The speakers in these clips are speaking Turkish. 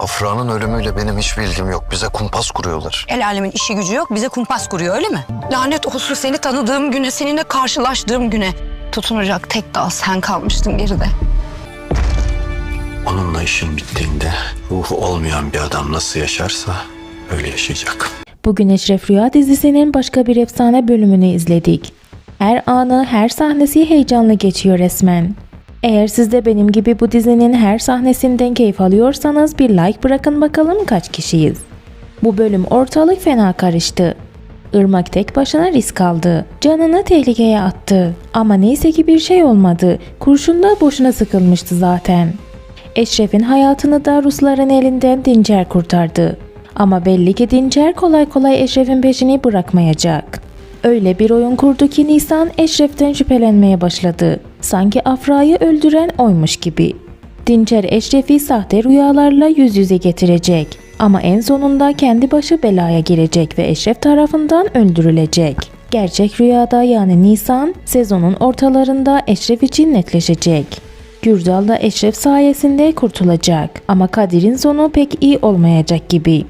Afra'nın ölümüyle benim hiçbir ilgim yok. Bize kumpas kuruyorlar. El alemin işi gücü yok bize kumpas kuruyor öyle mi? Lanet olsun seni tanıdığım güne seninle karşılaştığım güne. Tutunacak tek dal sen kalmıştın geride. Onunla işim bittiğinde ruhu olmayan bir adam nasıl yaşarsa öyle yaşayacak. Bugün Eşref Rüya dizisinin başka bir efsane bölümünü izledik. Her anı, her sahnesi heyecanlı geçiyor resmen. Eğer siz de benim gibi bu dizinin her sahnesinden keyif alıyorsanız bir like bırakın bakalım kaç kişiyiz. Bu bölüm ortalık fena karıştı. Irmak tek başına risk aldı. Canını tehlikeye attı. Ama neyse ki bir şey olmadı. Kurşun da boşuna sıkılmıştı zaten. Eşref'in hayatını da Rusların elinden Dincer kurtardı. Ama belli ki Dincer kolay kolay Eşref'in peşini bırakmayacak. Öyle bir oyun kurdu ki Nisan Eşref'ten şüphelenmeye başladı. Sanki Afra'yı öldüren oymuş gibi. Dincer Eşref'i sahte rüyalarla yüz yüze getirecek. Ama en sonunda kendi başı belaya girecek ve Eşref tarafından öldürülecek. Gerçek rüyada yani Nisan sezonun ortalarında Eşref için netleşecek. Gürdal da Eşref sayesinde kurtulacak ama Kadir'in sonu pek iyi olmayacak gibi.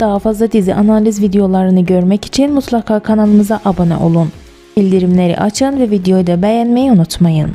Daha fazla dizi analiz videolarını görmek için mutlaka kanalımıza abone olun. Bildirimleri açın ve videoyu da beğenmeyi unutmayın.